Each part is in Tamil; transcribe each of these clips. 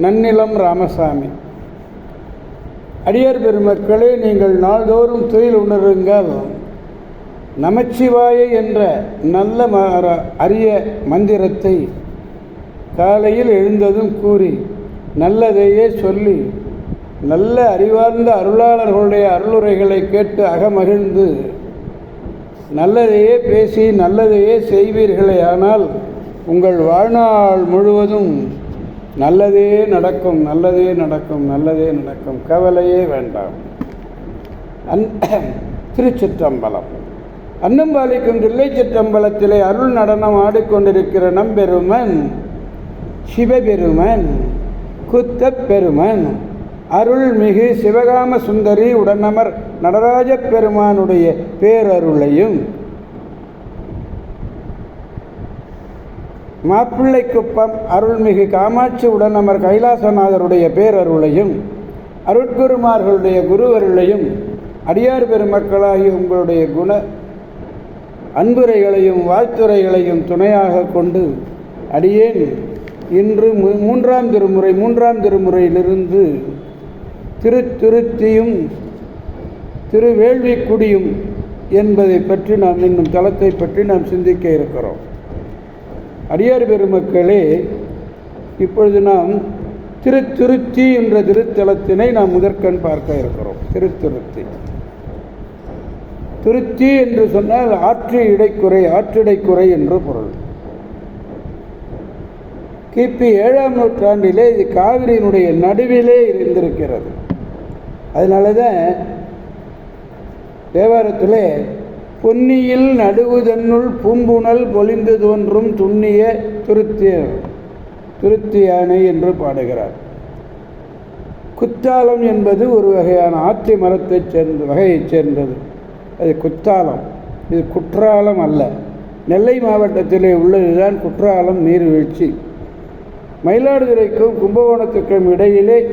நன்னிலம் ராமசாமி. அடியார் பெருமக்களே நீங்கள் நாள்தோறும் துயில் உணருங்கள். நமச்சிவாய என்ற நல்ல ம- அரிய மந்திரத்தை காலையில் எழுந்ததும் கூறி நல்லதையே சொல்லி நல்ல அறிவார்ந்த அருளாளர்களுடைய அருளுரைகளை கேட்டு அகமகிழ்ந்து நல்லதையே பேசி நல்லதையே செய்வீர்களே ஆனால் உங்கள் வாழ்நாள் முழுவதும் நல்லதே நடக்கும் நல்லதே நடக்கும் நல்லதே நடக்கும். கவலையே வேண்டாம். அன் திருச்சிற்றம்பலம். அன்னம்பாலிக்கும் தில்லை சிற்றம்பலத்திலே அருள் நடனம் ஆடிக்கொண்டிருக்கிற நம்பெருமன் சிவபெருமன் குத்தப்பெருமன் அருள்மிகு சிவகாம சுந்தரி உடனமர் நடராஜ பெருமானுடைய பேரருளையும் மாப்பிள்ளைக்குப்பம் அருள்மிகு காமாட்சி உடனமர் கைலாசநாதருடைய பேரருளையும் அருட்குருமார்களுடைய குருவருளையும் அடியார் பெருமக்களாகி உங்களுடைய குண அன்புரைகளையும் வாழ்த்துறைகளையும் துணையாக கொண்டு அடியேன். இன்று மூன்றாம் திருமுறை மூன்றாம் திருமுறையிலிருந்து திரு திருத்தியும் திருவேள்விக்குடியும் என்பதை பற்றி நாம் இன்னும் தளத்தை பற்றி நாம் சிந்திக்க இருக்கிறோம். அடியார் பெருமக்களே இப்பொழுது நாம் திருத்திருத்தி என்ற திருத்தலத்தினை நாம் முதற்கண் பார்க்க இருக்கிறோம். திருத்திருத்தி. திருத்தி என்று சொன்னால் ஆற்று இடைக்குறை ஆற்றிடைக்குறை என்று பொருள். கிபி ஏழாம் நூற்றாண்டிலே இது காவிரியினுடைய நடுவிலே இருந்திருக்கிறது. அதனால தான் தேவாரத்திலே பொன்னியில் நடுவுதன்னுள் பூம்புணல் பொலிந்து தோன்றும் துண்ணிய துருத்திய துருத்தியானை என்று பாடுகிறார். குத்தாலம் என்பது ஒரு வகையான ஆற்றி மரத்தைச் சேர்ந்த வகையைச் சேர்ந்தது. அது குத்தாலம். இது குற்றாலம் அல்ல. நெல்லை மாவட்டத்திலே உள்ளதுதான் குற்றாலம் நீர்வீழ்ச்சி. மயிலாடுதுறைக்கும் கும்பகோணத்துக்கும் இடையிலே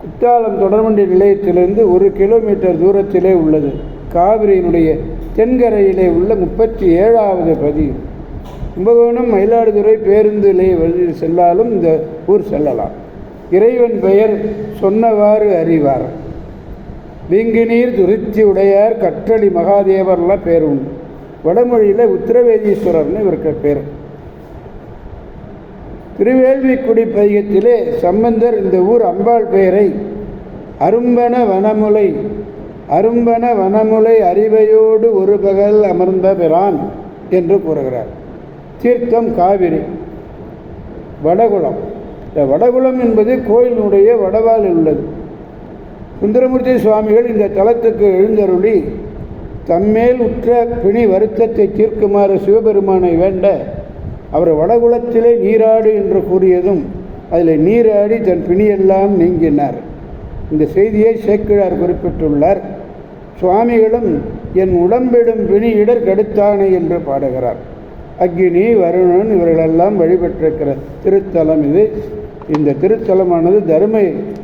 குற்றாலம் தொடர்வண்டி நிலையத்திலிருந்து ஒரு கிலோமீட்டர் தூரத்திலே உள்ளது. காவிரியினுடைய தென்கரையிலே உள்ள முப்பத்தி ஏழாவது பதிவு கும்பகோணம் மயிலாடுதுறை பேருந்திலே நிலைய செல்லாலும் இந்த ஊர் செல்லலாம். இறைவன் பெயர் சொன்னவாறு அறிவார். வீங்கினீர் துருத்தி உடையார் கற்றளி மகாதேவர்லாம் பேர் உண்டு. வடமொழியில் உத்தரவேதீஸ்வரர்னு இவருக்கு பேர். திருவேள்விக்குடி பதிகத்திலே சம்பந்தர் இந்த ஊர் அம்பாள் பெயரை அரும்பன வனமுலை அரும்பன வனமுலை அறிவையோடு ஒரு பகல் அமர்ந்த பிரான் என்று கூறுகிறார். தீர்த்தம் காவிரி. வடகுளம். இந்த வடகுளம் என்பது கோயிலினுடைய வடவாலில் உள்ளது. சுந்தரமூர்த்தி சுவாமிகள் இந்த தலத்துக்கு எழுந்தருளி தம்மேல் உற்ற பிணி வருத்தத்தை தீர்க்குமாறு சிவபெருமானை வேண்ட அவர் வடகுலத்திலே நீராடு என்று கூறியதும் அதில் நீராடி தன் பிணியெல்லாம் நீங்கினார். இந்த செய்தியை சேக்கிழார் குறிப்பிட்டுள்ளார். சுவாமிகளும் என் உடம்பிடும் பிணி இடர் கெடுத்தானே என்று பாடுகிறார். அக்னி வருணன் இவர்களெல்லாம் வழிபட்டிருக்கிற திருத்தலம் இது. இந்த திருத்தலமானது தர்ம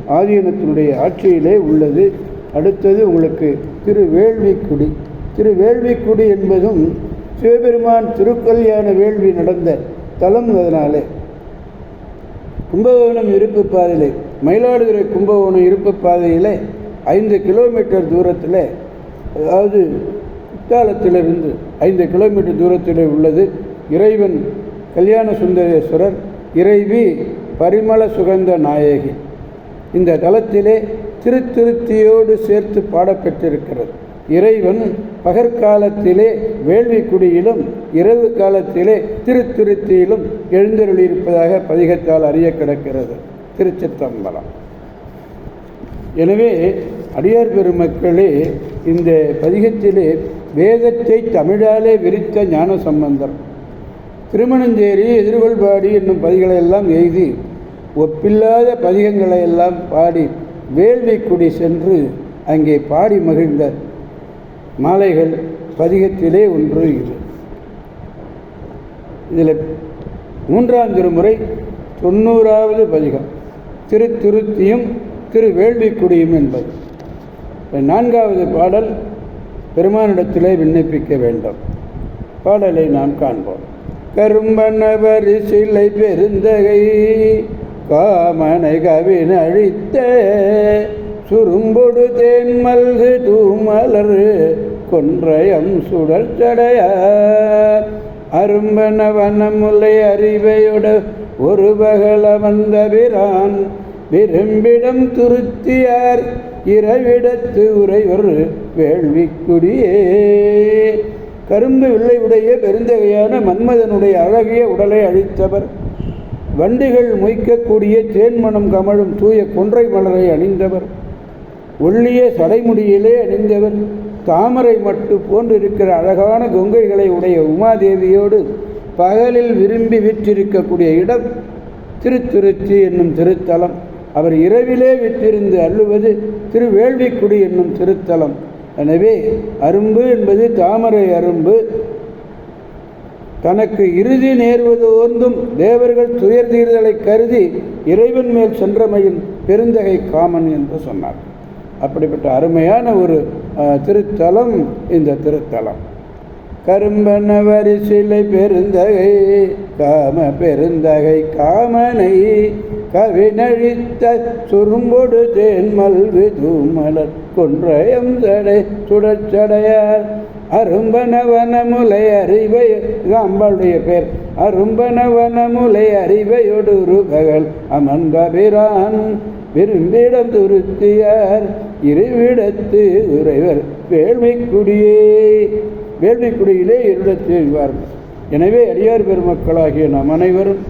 ஆதீனத்தினுடைய ஆட்சியிலே உள்ளது. அடுத்தது உங்களுக்கு திருவேள்விக்குடி. திருவேள்விக்குடி என்பதும் சிவபெருமான் திருக்கல்யாண வேள்வி நடந்த தலம் அதனாலே. கும்பகோணம் இருப்பு பாதையிலே மயிலாடுதுறை கும்பகோணம் இருப்பு பாதையிலே ஐந்து கிலோமீட்டர் தூரத்தில் அதாவது குத்தாலத்திலிருந்து ஐந்து கிலோமீட்டர் தூரத்தில் உள்ளது. இறைவன் கல்யாண சுந்தரேஸ்வரர் இறைவி பரிமள சுகந்த நாயகி. இந்த தலத்திலே திருத்திருத்தியோடு சேர்த்து பாடப்பெற்றிருக்கிறது. இறைவன் பகற்காலத்திலே வேள்விக்குடியிலும் இரவு காலத்திலே திருத்திருத்தியிலும் எழுந்தருளியிருப்பதாக பதிகத்தால் அறிய கிடக்கிறது. திருச்சித்தம்பலம் எனவே அடியார் பெருமக்களே இந்த பதிகத்திலே வேதத்தை தமிழாலே விரித்த ஞான சம்பந்தர் திருமணஞ்சேரி எதிர்கொள்பாடி என்னும் பதிகளை எல்லாம் எய்தி ஒப்பில்லாத பதிகங்களை எல்லாம் பாடி வேள்விக்குடி சென்று அங்கே பாடி மகிழ்ந்த மாலைகள் பதிகத்திலே ஒன்று இது. இதில் மூன்றாம் திருமுறை தொண்ணூறாவது பதிகம். திரு திருத்தியும் திரு வேள்விக்குடியும் என்பது. நான்காவது பாடல் பெருமானிடத்திலே விண்ணப்பிக்க வேண்டும். பாடலை நாம் காண்போம். கரும்பனவர் சிலை பெருந்தகை காமனை கவின் அழித்த சுரும்பொடு தேன் மல்கு தூமலர் கொன்றையம் சுடற்சடையார் அரும்பன வனமுலை அறிவையுட ஒரு பகல வந்தபிரான் விரும்பிடம் துருத்தியார் இரவிடத்து உறைவர் வேள்விக்குடியே. கரும்பு வில்லை உடைய பெருந்தகையான மன்மதனுடைய அழகிய உடலை அழித்தவர். வண்டிகள் மொய்க்கக்கூடிய தேன்மணம் கமழும் தூய கொன்றை மலரை அணிந்தவர். ஒள்ளிய சடைமுடியிலே அணிந்தவர். தாமரை மட்டு போன்றிருக்கிற அழகான கொங்கைகளை உடைய உமாதேவியோடு பகலில் விரும்பி விற்றிருக்கக்கூடிய இடம் திருத்துருச்சி என்னும் திருத்தலம். அவர் இரவிலே விற்றிருந்து அள்ளுவது திருவேள்விக்குடி என்னும் திருத்தலம். எனவே அரும்பு என்பது தாமரை அரும்பு. தனக்கு இறுதி நேர்வதோர்ந்தும் தேவர்கள் துயர் தீர்தலை கருதி இறைவன் மேல் சென்றமையின் பெருந்தகை காமன் என்று சொன்னார். அப்படிப்பட்ட அருமையான ஒரு திருத்தலம் இந்த திருத்தலம். கரும்பன வரிசிலை பெருந்தகை காம பெருந்தகை காமனை கவினழித்த சுரும்பொடு தேன் மல்கு தூமலர் கொன்றையம் தடை சுடச்சடையார் அரும்பனவனமுலை அறிவை இது அம்பாளுடைய பேர். அரும்பனவனமுலை அறிவையொடு ஒரு பகல் அமர்ந்தபிரான் விரும்பிடம் துருத்தியார். இருவிடத்து உறைவர் வேள்விக்குடியே. வேள்விக்குடியிலே இருடத் செய்வார்கள் எனவே அடியார் பெருமக்களாகிய நாம் அனைவரும்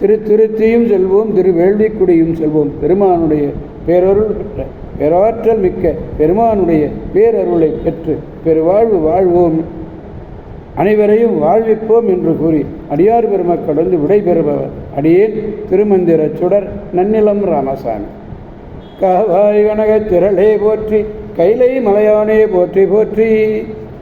திரு திருத்தியும் செல்வோம் திரு வேள்விக்குடியும் செல்வோம். பெருமானுடைய பேரருள் பெற்ற பேராற்றல் மிக்க பெருமானுடைய பேரருளை பெற்று பெருவாழ்வு வாழ்வோம். அனைவரையும் வாழ்விப்போம் என்று கூறி அடியார் பெருமக்கள் வந்து விடைபெறுபவர் அடியேன் திருமந்திர சுடர் நன்னிலம் ராமசாமி. காவாய் கனகத் திரளே போற்றி கைலை மலையானே போற்றி போற்றி.